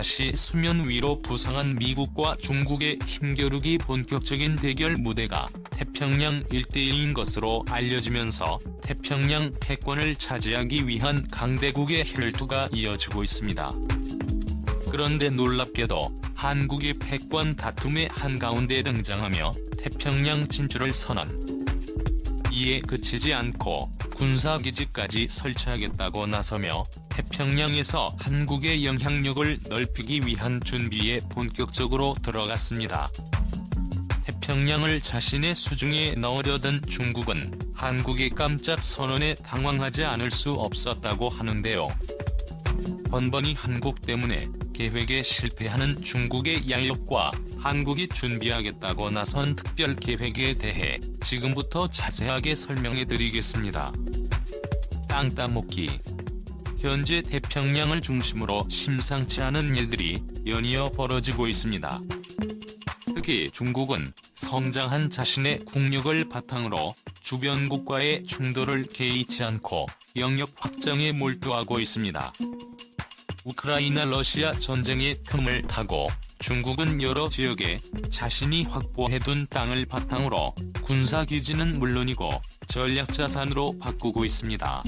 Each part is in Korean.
다시 수면 위로 부상한 미국과 중국의 힘겨루기 본격적인 대결 무대가 태평양 일대인 것으로 알려지면서 태평양 패권을 차지하기 위한 강대국의 혈투가 이어지고 있습니다. 그런데 놀랍게도 한국이 패권 다툼의 한가운데 등장하며 태평양 진출을 선언. 이에 그치지 않고 군사기지까지 설치하겠다고 나서며 태평양에서 한국의 영향력을 넓히기 위한 준비에 본격적으로 들어갔습니다. 태평양을 자신의 수중에 넣으려던 중국은 한국의 깜짝 선언에 당황하지 않을 수 없었다고 하는데요. 번번이 한국 때문에 계획에 실패하는 중국의 야욕과 한국이 준비하겠다고 나선 특별 계획에 대해 지금부터 자세하게 설명해 드리겠습니다. 땅 따먹기 현재 태평양을 중심으로 심상치 않은 일들이 연이어 벌어지고 있습니다. 특히 중국은 성장한 자신의 국력을 바탕으로 주변 국가의 충돌을 개의치 않고 영역 확장에 몰두하고 있습니다. 우크라이나 러시아 전쟁의 틈을 타고 중국은 여러 지역에 자신이 확보해둔 땅을 바탕으로 군사기지는 물론이고 전략자산으로 바꾸고 있습니다.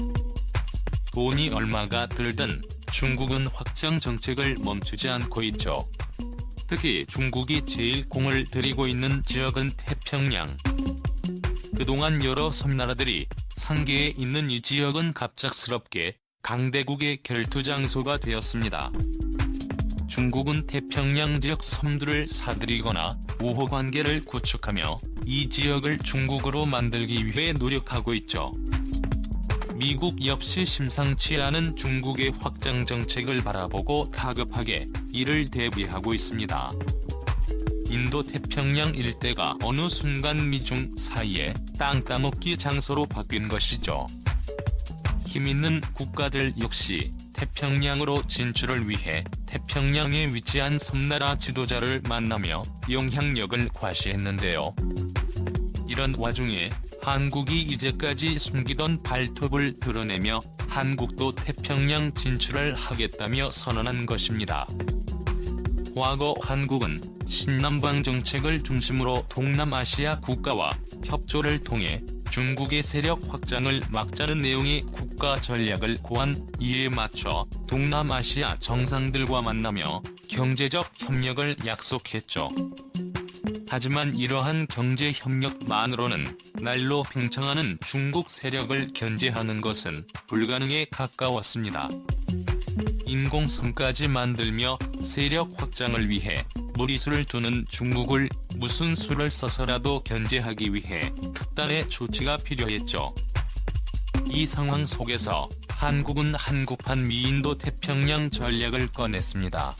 돈이 얼마가 들든 중국은 확장 정책을 멈추지 않고 있죠. 특히 중국이 제일 공을 들이고 있는 지역은 태평양. 그동안 여러 섬나라들이 상계에 있는 이 지역은 갑작스럽게 강대국의 결투 장소가 되었습니다. 중국은 태평양 지역 섬들을 사들이거나 우호 관계를 구축하며 이 지역을 중국으로 만들기 위해 노력하고 있죠. 미국 역시 심상치 않은 중국의 확장 정책을 바라보고 다급하게 이를 대비하고 있습니다. 인도 태평양 일대가 어느 순간 미중 사이에 땅 따먹기 장소로 바뀐 것이죠. 힘 있는 국가들 역시 태평양으로 진출을 위해 태평양에 위치한 섬나라 지도자를 만나며 영향력을 과시했는데요. 이런 와중에 한국이 이제까지 숨기던 발톱을 드러내며 한국도 태평양 진출을 하겠다며 선언한 것입니다. 과거 한국은 신남방 정책을 중심으로 동남아시아 국가와 협조를 통해 중국의 세력 확장을 막자는 내용의 국가 전략을 고안 이에 맞춰 동남아시아 정상들과 만나며 경제적 협력을 약속했죠. 하지만 이러한 경제 협력만으로는 날로 팽창하는 중국 세력을 견제하는 것은 불가능에 가까웠습니다. 인공섬까지 만들며 세력 확장을 위해 무리수를 두는 중국을 무슨 수를 써서라도 견제하기 위해 특단의 조치가 필요했죠. 이 상황 속에서 한국은 한국판 미인도 태평양 전략을 꺼냈습니다.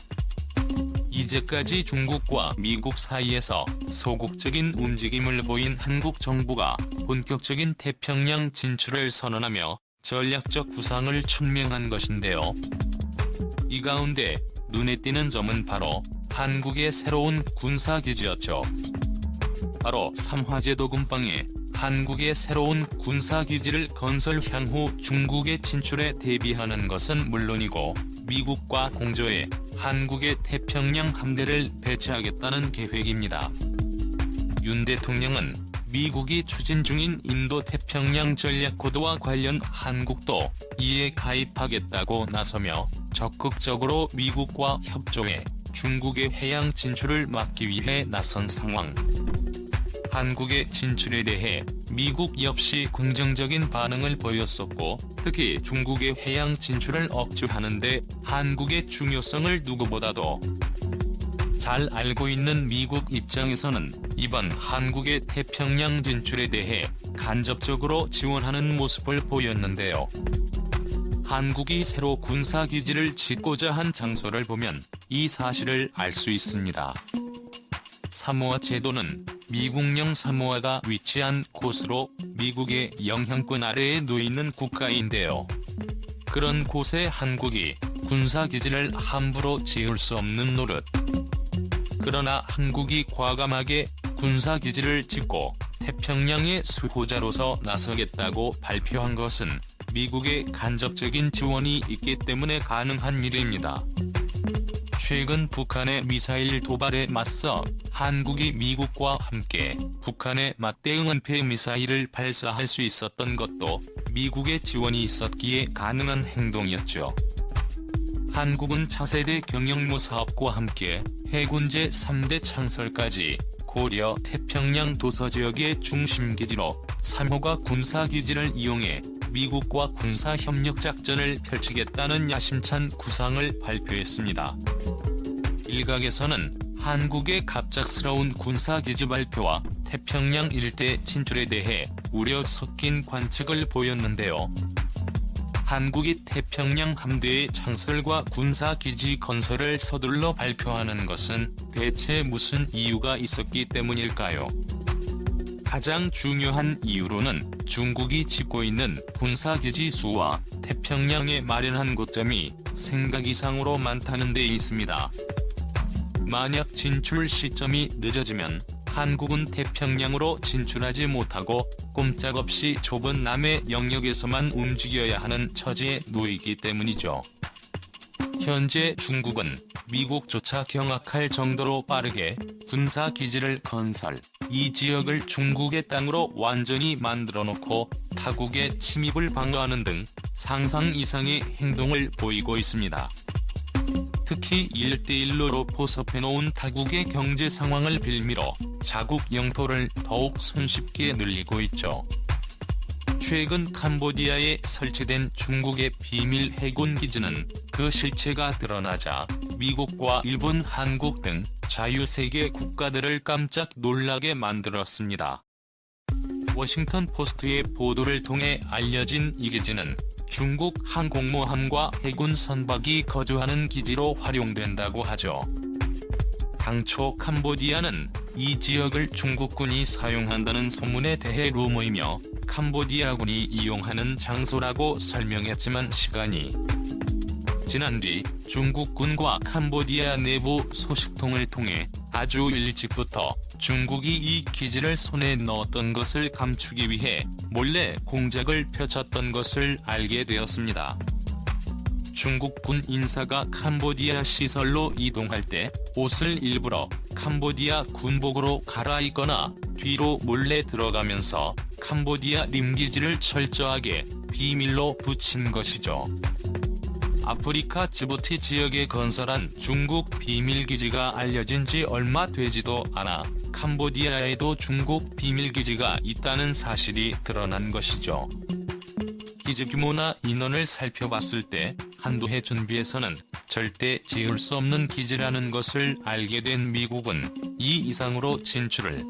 이제까지 중국과 미국 사이에서 소극적인 움직임을 보인 한국 정부가 본격적인 태평양 진출을 선언하며 전략적 구상을 천명한 것인데요. 이 가운데 눈에 띄는 점은 바로 한국의 새로운 군사기지였죠. 바로 삼화제도 근방에 한국의 새로운 군사기지를 건설 향후 중국의 진출에 대비하는 것은 물론이고 미국과 공조해 한국의 태평양 함대를 배치하겠다는 계획입니다. 윤 대통령은 미국이 추진 중인 인도 태평양 전략 코드와 관련 한국도 이에 가입하겠다고 나서며 적극적으로 미국과 협조해 중국의 해양 진출을 막기 위해 나선 상황. 한국의 진출에 대해 미국 역시 긍정적인 반응을 보였었고 특히 중국의 해양 진출을 억제하는데 한국의 중요성을 누구보다도 잘 알고 있는 미국 입장에서는 이번 한국의 태평양 진출에 대해 간접적으로 지원하는 모습을 보였는데요. 한국이 새로 군사기지를 짓고자 한 장소를 보면 이 사실을 알 수 있습니다. 사모아 제도는 미국령 사모아가 위치한 곳으로 미국의 영향권 아래에 놓이는 국가인데요. 그런 곳에 한국이 군사기지를 함부로 지을 수 없는 노릇. 그러나 한국이 과감하게 군사기지를 짓고 태평양의 수호자로서 나서겠다고 발표한 것은 미국의 간접적인 지원이 있기 때문에 가능한 일입니다. 최근 북한의 미사일 도발에 맞서 한국이 미국과 함께 북한에 맞대응 은폐 미사일을 발사할 수 있었던 것도 미국의 지원이 있었기에 가능한 행동이었죠. 한국은 차세대 경영무 사업과 함께 해군 제 3대 창설까지 고려 태평양 도서 지역의 중심기지로 3호가 군사기지를 이용해 미국과 군사 협력 작전을 펼치겠다는 야심찬 구상을 발표했습니다. 일각에서는 한국의 갑작스러운 군사 기지 발표와 태평양 일대 진출에 대해 우려 섞인 관측을 보였는데요. 한국이 태평양 함대의 창설과 군사 기지 건설을 서둘러 발표하는 것은 대체 무슨 이유가 있었기 때문일까요? 가장 중요한 이유로는 중국이 짓고 있는 군사기지 수와 태평양에 마련한 고점이 생각 이상으로 많다는 데 있습니다. 만약 진출 시점이 늦어지면 한국은 태평양으로 진출하지 못하고 꼼짝없이 좁은 남해 영역에서만 움직여야 하는 처지에 놓이기 때문이죠. 현재 중국은 미국조차 경악할 정도로 빠르게 군사 기지를 건설, 이 지역을 중국의 땅으로 완전히 만들어 놓고 타국의 침입을 방어하는 등 상상 이상의 행동을 보이고 있습니다. 특히 1대1로 포섭해놓은 타국의 경제 상황을 빌미로 자국 영토를 더욱 손쉽게 늘리고 있죠. 최근 캄보디아에 설치된 중국의 비밀 해군 기지는 그 실체가 드러나자 미국과 일본, 한국 등 자유세계 국가들을 깜짝 놀라게 만들었습니다. 워싱턴 포스트의 보도를 통해 알려진 이 기지는 중국 항공모함과 해군 선박이 거주하는 기지로 활용된다고 하죠. 당초 캄보디아는 이 지역을 중국군이 사용한다는 소문에 대해 루머이며 캄보디아군이 이용하는 장소라고 설명했지만 시간이 지난 뒤 중국군과 캄보디아 내부 소식통을 통해 아주 일찍부터 중국이 이 기지를 손에 넣었던 것을 감추기 위해 몰래 공작을 펼쳤던 것을 알게 되었습니다. 중국군 인사가 캄보디아 시설로 이동할 때 옷을 일부러 캄보디아 군복으로 갈아입거나 뒤로 몰래 들어가면서 캄보디아 림기지를 철저하게 비밀로 붙인 것이죠. 아프리카 지부티 지역에 건설한 중국 비밀기지가 알려진 지 얼마 되지도 않아 캄보디아에도 중국 비밀기지가 있다는 사실이 드러난 것이죠. 기지 규모나 인원을 살펴봤을 때 한두 해 준비해서는 절대 지을 수 없는 기지라는 것을 알게 된 미국은 이 이상으로 진출을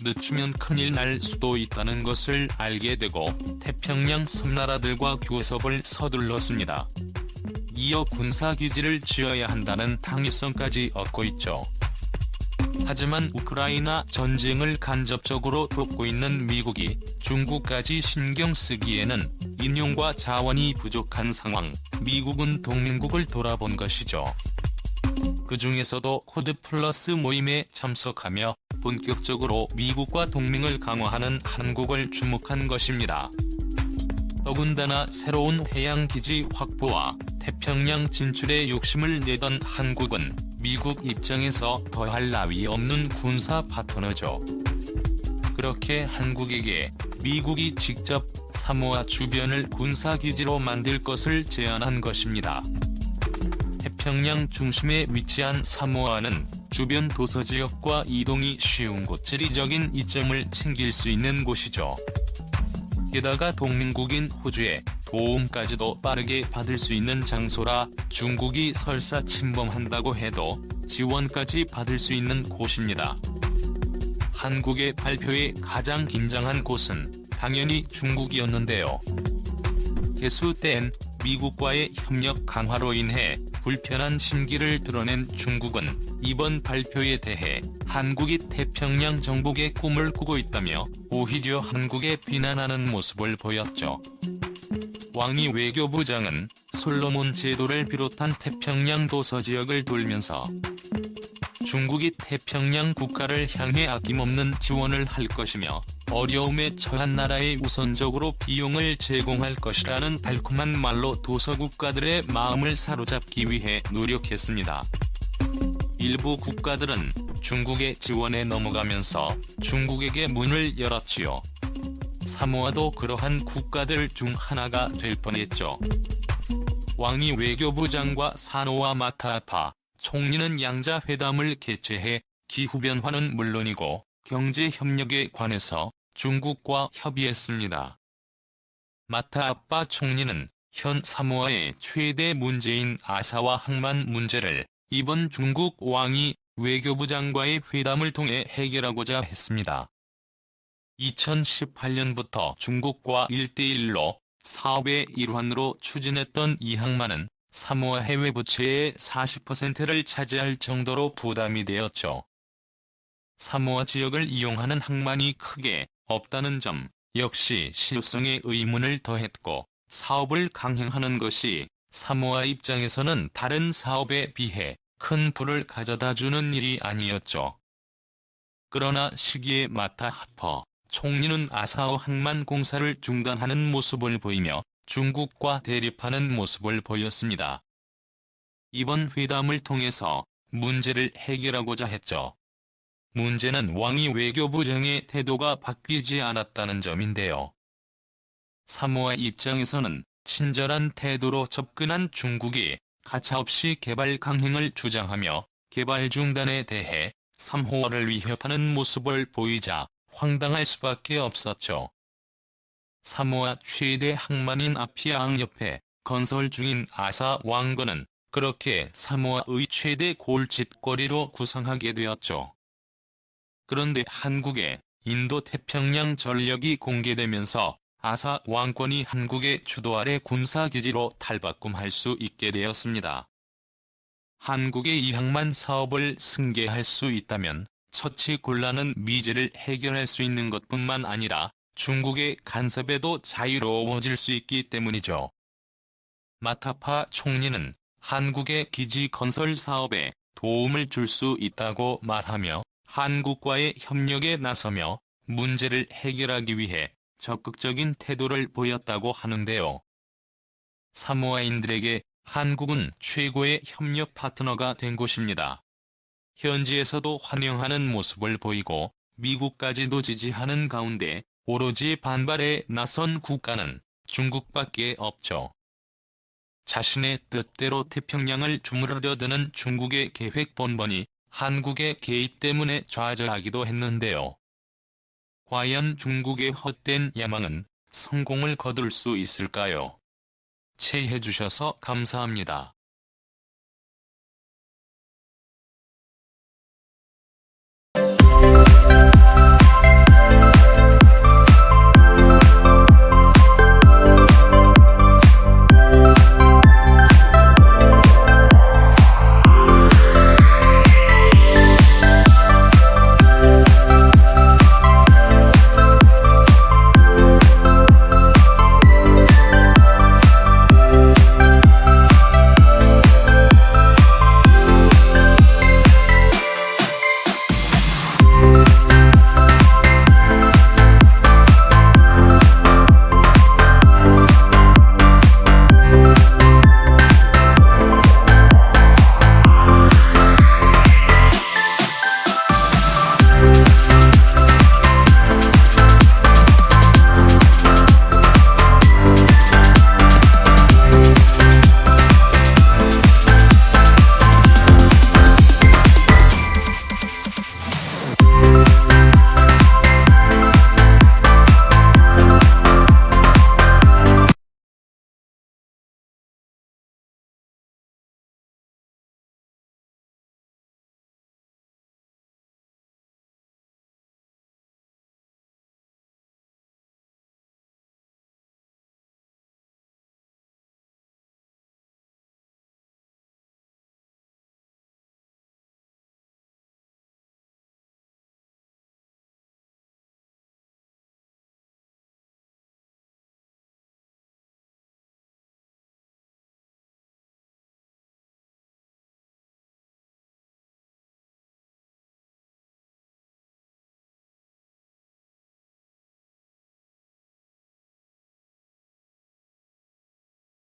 늦추면 큰일 날 수도 있다는 것을 알게 되고 태평양 섬나라들과 교섭을 서둘렀습니다. 이어 군사기지를 지어야 한다는 당위성까지 얻고 있죠. 하지만 우크라이나 전쟁을 간접적으로 돕고 있는 미국이 중국까지 신경 쓰기에는 인용과 자원이 부족한 상황, 미국은 동맹국을 돌아본 것이죠. 그 중에서도 코드 플러스 모임에 참석하며 본격적으로 미국과 동맹을 강화하는 한국을 주목한 것입니다. 더군다나 새로운 해양기지 확보와 태평양 진출에 욕심을 내던 한국은 미국 입장에서 더할 나위 없는 군사 파트너죠. 그렇게 한국에게 미국이 직접 사모아 주변을 군사기지로 만들 것을 제안한 것입니다. 태평양 중심에 위치한 사모아는 주변 도서지역과 이동이 쉬운 곳 지리적인 이점을 챙길 수 있는 곳이죠. 게다가 동맹국인 호주의 도움까지도 빠르게 받을 수 있는 장소라 중국이 설사 침범한다고 해도 지원까지 받을 수 있는 곳입니다. 한국의 발표에 가장 긴장한 곳은 당연히 중국이었는데요. 개수된 미국과의 협력 강화로 인해 불편한 심기를 드러낸 중국은 이번 발표에 대해 한국이 태평양 정복의 꿈을 꾸고 있다며 오히려 한국에 비난하는 모습을 보였죠. 왕이 외교부장은 솔로몬 제도를 비롯한 태평양 도서 지역을 돌면서 중국이 태평양 국가를 향해 아낌없는 지원을 할 것이며 어려움에 처한 나라에 우선적으로 비용을 제공할 것이라는 달콤한 말로 도서 국가들의 마음을 사로잡기 위해 노력했습니다. 일부 국가들은 중국의 지원에 넘어가면서 중국에게 문을 열었지요. 사모아도 그러한 국가들 중 하나가 될 뻔했죠. 왕이 외교부 장과 사노와 마타아파 총리는 양자 회담을 개최해 기후변화는 물론이고 경제 협력에 관해서 중국과 협의했습니다. 마타 아빠 총리는 현 사모아의 최대 문제인 아사와 항만 문제를 이번 중국 왕이 외교부 장과의 회담을 통해 해결하고자 했습니다. 2018년부터 중국과 1대1로 사업의 일환으로 추진했던 이 항만은 사모아 해외 부채의 40%를 차지할 정도로 부담이 되었죠. 사모아 지역을 이용하는 항만이 크게 없다는 점 역시 실효성에 의문을 더했고 사업을 강행하는 것이 사모아 입장에서는 다른 사업에 비해 큰 부를 가져다 주는 일이 아니었죠. 그러나 시기에 마타 하퍼 총리는 아사오 항만 공사를 중단하는 모습을 보이며 중국과 대립하는 모습을 보였습니다. 이번 회담을 통해서 문제를 해결하고자 했죠. 문제는 왕이 외교부장의 태도가 바뀌지 않았다는 점인데요. 사모아 입장에서는 친절한 태도로 접근한 중국이 가차없이 개발 강행을 주장하며 개발 중단에 대해 삼호어를 위협하는 모습을 보이자 황당할 수밖에 없었죠. 사모아 최대 항만인 아피아항 옆에 건설 중인 아사 왕건은 그렇게 사모아의 최대 골칫거리로 구상하게 되었죠. 그런데 한국의 인도 태평양 전력이 공개되면서 아사 왕권이 한국의 주도 아래 군사기지로 탈바꿈할 수 있게 되었습니다. 한국의 이 항만 사업을 승계할 수 있다면 처치 곤란은 미제를 해결할 수 있는 것뿐만 아니라 중국의 간섭에도 자유로워질 수 있기 때문이죠. 마타파 총리는 한국의 기지 건설 사업에 도움을 줄 수 있다고 말하며 한국과의 협력에 나서며 문제를 해결하기 위해 적극적인 태도를 보였다고 하는데요. 사모아인들에게 한국은 최고의 협력 파트너가 된 곳입니다. 현지에서도 환영하는 모습을 보이고 미국까지도 지지하는 가운데 오로지 반발에 나선 국가는 중국밖에 없죠. 자신의 뜻대로 태평양을 주무르려 드는 중국의 계획 번번이 한국의 개입 때문에 좌절하기도 했는데요. 과연 중국의 헛된 야망은 성공을 거둘 수 있을까요? 체해주셔서 감사합니다.